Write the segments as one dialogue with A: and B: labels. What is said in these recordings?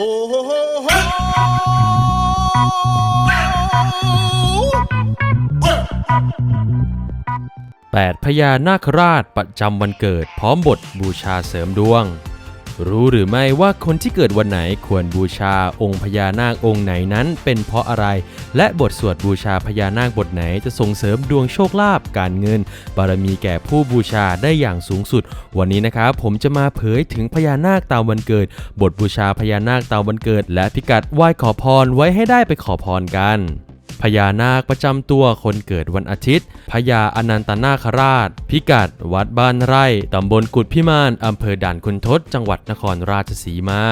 A: โฮโฮโฮโหเอ้ย
B: 8พญานาคราชประจำวันเกิดพร้อมบทบูชาเสริมดวง รู้หรือไม่ว่าคนที่เกิดวันไหนควรบูชาองค์พญานาคองค์ไหนนั้น เป็นเพราะอะไร และบทสวดบูชาพญานาคบทไหนจะส่งเสริมดวงโชคลาภการเงิน บารมีแก่ผู้บูชาได้อย่างสูงสุด วันนี้นะครับผมจะมาเผยถึงพญานาคตามวันเกิด บทบูชาพญานาคตามวันเกิด และพิกัดไหว้ขอพรไว้ให้ได้ไปขอพรกัน พญานาคประจำตัวคนเกิดวันอาทิตย์พญาอนันตนาคราช พิกัด วัดบ้านไร่ตำบลกุดพิมานอำเภอด่านคุณทศ จังหวัดนครราชสีมา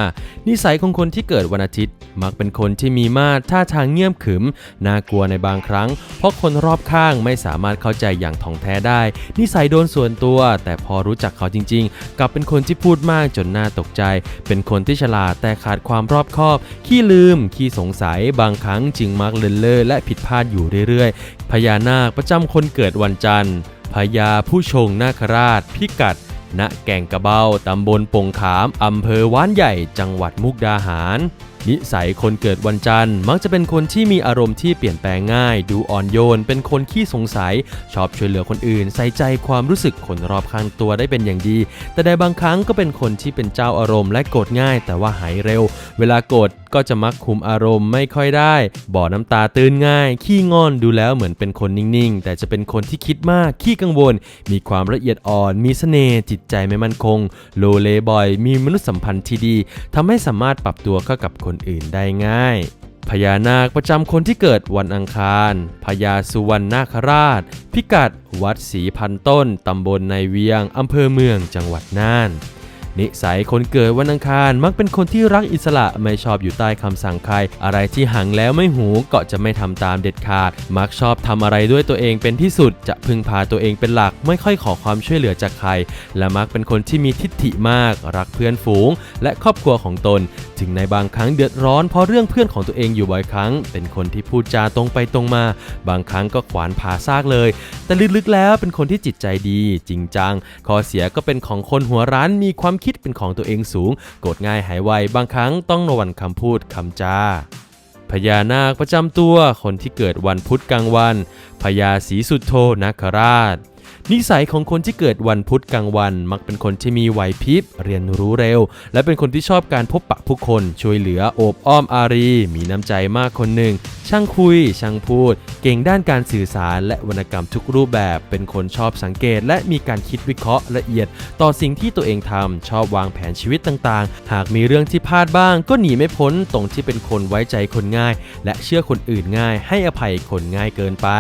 B: นิสัยของคนที่เกิดวันอาทิตย์ มักเป็นคนที่มีมาตรท่าทางเงียบขรึม น่ากลัวในบางครั้ง เพราะคนรอบข้างไม่สามารถเข้าใจอย่างถ่องแท้ได้ นิสัยโดนส่วนตัว แต่พอรู้จักเขาจริง ๆ กลับเป็นคนที่พูดมากจนน่าตกใจ เป็นคนที่ฉลาดแต่ขาดความรอบคอบ ขี้ลืม ขี้สงสัย บางครั้งจึงมักเลินเล่อและผิดพลาดอยู่เรื่อยๆ พญานาคประจำคนเกิดวันจันทร์พญาผู้ชงนาคราช พิกัด ณ แก่งกระเบาตำบลปงขามอำเภอว้านใหญ่ จังหวัดมุกดาหาร นิสัยคนเกิดวันจันทร์ มักจะเป็นคนที่มีอารมณ์ที่เปลี่ยนแปลงง่าย ดูอ่อนโยน เป็นคนขี้สงสัย ชอบช่วยเหลือคนอื่น ใส่ใจความรู้สึกคนรอบข้างตัวได้เป็นอย่างดี แต่ในบางครั้งก็เป็นคนที่เป็นเจ้าอารมณ์และโกรธง่าย แต่ว่าหายเร็ว เวลาโกรธก็จะมักคุมอารมณ์ไม่ค่อยได้ บ่อน้ำตาตื้นง่าย ขี้งอนดูแล้วเหมือนเป็นคนนิ่งๆ แต่จะเป็นคนที่คิดมาก ขี้กังวล มีความละเอียดอ่อน มีเสน่ห์จิตใจไม่มั่นคง โลเลบ่อย มีมนุษยสัมพันธ์ที่ดีทำให้สามารถปรับตัวเข้ากับคนคนอื่นได้ง่าย พญานาคประจำคนที่เกิดวันอังคาร พญาสุวรรณนาคราช พิกัด วัดศรีพันต้น ตำบลในเวียง อำเภอเมือง จังหวัดน่าน นิสัยคนเกิดวันอังคารมักเป็นคนที่รักอิสระไม่ชอบอยู่ใต้คำสั่งใคร อะไรที่หังแล้วไม่หูก็จะไม่ทำตามเด็ดขาด มักชอบทำอะไรด้วยตัวเองเป็นที่สุด จะพึ่งพาตัวเองเป็นหลักไม่ค่อยขอความช่วยเหลือจากใคร และมักเป็นคนที่มีทิฏฐิมาก รักเพื่อนฝูง และครอบครัวของตนถึงในบางครั้งเดือดร้อนเพราะเรื่องเพื่อนของตัวเองอยู่บ่อยครั้ง เป็นคนที่พูดจาตรงไปตรงมา บางครั้งก็ขวานผ่าซากเลย แต่ลึกๆแล้วเป็นคนที่จิตใจดี จริงจังข้อเสียก็เป็นของคนหัวร้านมีความคิดเป็นของตัวเองสูงโกรธง่ายหายไวบางครั้งต้องระวังคำพูดคำจาพญานาคประจำตัวคนที่เกิดวันพุธกลางวันพญาศรีสุดโทนาคราช นิสัยของคนที่เกิดวันพุธกลางวัน มักเป็นคนที่มีไหวพริบ เรียนรู้เร็ว และเป็นคนที่ชอบการพบปะผู้คน ช่วยเหลือโอบอ้อมอารี มีน้ำใจมากคนหนึ่ง ช่างคุย ช่างพูด เก่งด้านการสื่อสาร และวรรณกรรมทุกรูปแบบ เป็นคนชอบสังเกต และมีการคิดวิเคราะห์ละเอียด ต่อสิ่งที่ตัวเองทำชอบวางแผนชีวิตต่างๆ หากมีเรื่องที่พลาดบ้าง ก็หนีไม่พ้นตรงที่เป็นคนไว้ใจคนง่าย และเชื่อคนอื่นง่าย ให้อภัยคนง่ายเกินไป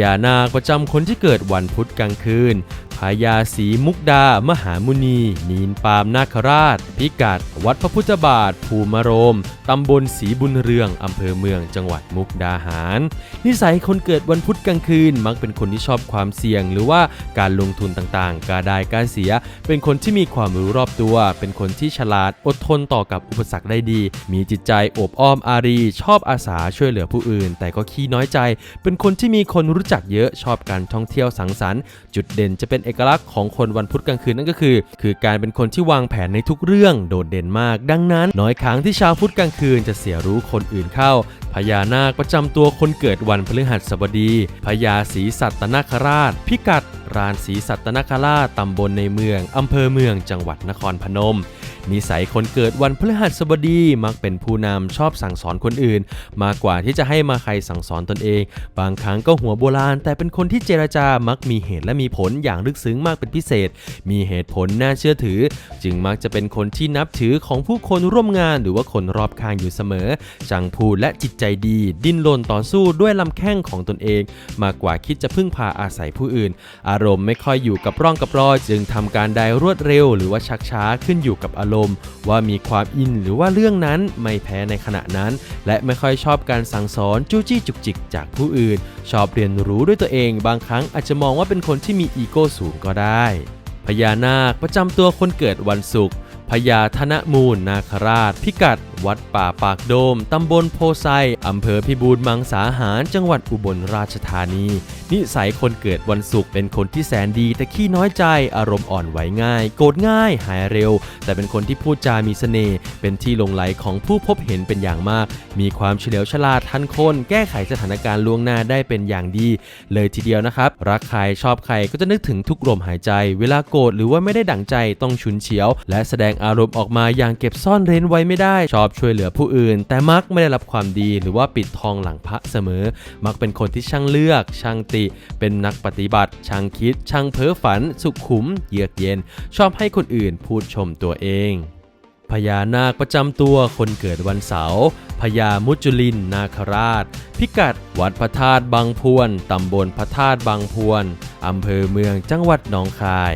B: ญานาคประจำคนที่เกิดวันพุธกลางคืน พญาศรีมุกดามหามุนี นีนปามนาคราช พิกัด วัดพระพุทธบาท ภูมโรม ตำบลศรีบุญเรือง อำเภอเมืองจังหวัดมุกดาหาร นิสัยคนเกิดวันพุธกลางคืน มักเป็นคนที่ชอบความเสี่ยง หรือว่าการลงทุนต่างๆการได้การเสีย เป็นคนที่มีความรู้รอบตัว เป็นคนที่ฉลาดอดทนต่อกับอุปสรรคได้ดี มีจิตใจโอบอ้อมอารีชอบอาสาช่วยเหลือผู้อื่น แต่ก็ขี้น้อยใจ เป็นคนที่มีคนรู้จักเยอะชอบการท่องเที่ยวสังสรรค์ จุดเด่นจะเป็นอกลักษณ์ของคนวันพุธกลางคืนนั่นก็คือ คือการเป็นคนที่วางแผนในทุกเรื่องโดดเด่นมาก ดังนั้น น้อยครั้งที่ชาวพุธกลางคืนจะเสียรู้คนอื่นเข้า พญานาคประจำตัวคนเกิดวันพฤหัสบดีพญาศรีสัตนาคราช พิกัดรานศรีสัตนาคราชตำบลในเมืองอำเภอเมืองจังหวัดนครพนม นิสัยคนเกิดวันพฤหัสบดีมักเป็นผู้นำชอบสั่งสอนคนอื่น มากกว่าที่จะให้มาใครสั่งสอนตนเอง บางครั้งก็หัวโบราณ แต่เป็นคนที่เจรจามักมีเหตุและมีผลอย่างลึกซึ้งมากเป็นพิเศษ มีเหตุผลน่าเชื่อถือ จึงมักจะเป็นคนที่นับถือของผู้คนร่วมงานหรือว่าคนรอบข้างอยู่เสมอช่างพูดและจิตใจดี ดิ้นรนต่อสู้ด้วยลำแข้งของตนเอง มากกว่าคิดจะพึ่งพาอาศัยผู้อื่น อารมณ์ไม่ค่อยอยู่กับร่องกับรอยจึงทำการใดรวดเร็ว หรือว่าชักช้าขึ้นอยู่กับอารมณ์ว่ามีความอินหรือว่าเรื่องนั้นไม่แพ้ในขณะนั้น และไม่ค่อยชอบการสั่งสอนจู้จี้จุกจิกจากผู้อื่น ชอบเรียนรู้ด้วยตัวเอง บางครั้งอาจจะมองว่าเป็นคนที่มีอีโก้สูงก็ได้ พญานาคประจำตัวคนเกิดวันศุกร์พพญาธนมูลนาคราช พิกัด วัดป่าปากโดม ตำบลโพไซอำเภอพิบูลมังสาหาร จังหวัดอุบลราชธานี นิสัยคนเกิดวันศุกร์เป็นคนที่แสนดี แต่ขี้น้อยใจ อารมณ์อ่อนไหวง่าย โกรธง่าย หายเร็ว แต่เป็นคนที่พูดจามีเสน่ห์ เป็นที่หลงไหลของผู้พบเห็นเป็นอย่างมาก มีความเฉลียวฉลาดทันคน แก้ไขสถานการณ์ล่วงหน้าได้เป็นอย่างดี เลยทีเดียวนะครับ รักใครชอบใครก็จะนึกถึงทุกลมหายใจ เวลาโกรธหรือว่าไม่ได้ดั่งใจต้องฉุนเฉียว และแสดงอารมณ์ออกมาอย่างเก็บซ่อนเร้นไว้ไม่ได้ ชอบช่วยเหลือผู้อื่น แต่มักไม่ได้รับความดีหรือว่าปิดทองหลังพระเสมอ มักเป็นคนที่ช่างเลือก ช่างติ เป็นนักปฏิบัติ ช่างคิด ช่างเพ้อฝัน สุขุม เยือกเย็น ชอบให้คนอื่นพูดชมตัวเองพญานาคประจำตัวคนเกิดวันเสาร์พญามุจลินนาคราช พิกัดวัดพระธาตุบางพวน ตำบลพระธาตุบางพวน อำเภอเมืองจังหวัดหนองคาย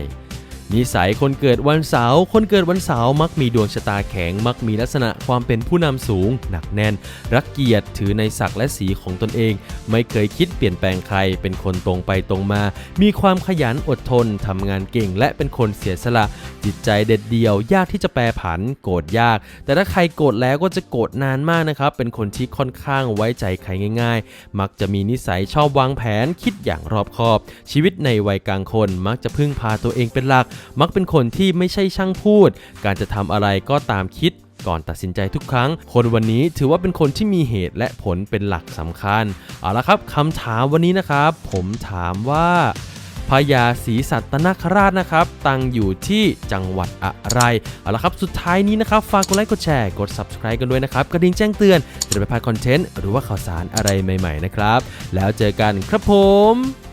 B: นิสัยคนเกิดวันเสาร์ คนเกิดวันเสาร์มักมีดวงชะตาแข็ง มักมีลักษณะความเป็นผู้นำสูง หนักแน่น รักเกียรติถือในศักดิ์และสีของตนเอง ไม่เคยคิดเปลี่ยนแปลงใคร เป็นคนตรงไปตรงมา มีความขยันอดทนทำงานเก่ง และเป็นคนเสียสละ จิตใจเด็ดเดี่ยว ยากที่จะแปรผัน โกรธยาก แต่ถ้าใครโกรธแล้วก็จะโกรธนานมากนะครับ เป็นคนที่ค่อนข้างไว้ใจใครง่าย ๆ มักจะมีนิสัยชอบวางแผน คิดอย่างรอบคอบ ชีวิตในวัยกลางคนมักจะพึ่งพาตัวเองเป็นหลักมักเป็นคนที่ไม่ใช่ช่างพูด การจะทำอะไรก็ตามคิดก่อนตัดสินใจทุกครั้ง คนวันนี้ถือว่าเป็นคนที่มีเหตุและผลเป็นหลักสำคัญ เอาละครับคำถามวันนี้นะครับ ผมถามว่าพญาศรีสัตนคราชนะครับ ตั้งอยู่ที่จังหวัดอะไร เอาละครับ สุดท้ายนี้นะครับ ฝากกดไลค์ กดแชร์ กด subscribe กันด้วยนะครับ กระดิ่งแจ้งเตือน จะได้ไม่พลาดคอนเทนต์ หรือว่าข่าวสารอะไรใหม่ ๆ นะครับ แล้วเจอกันครับผม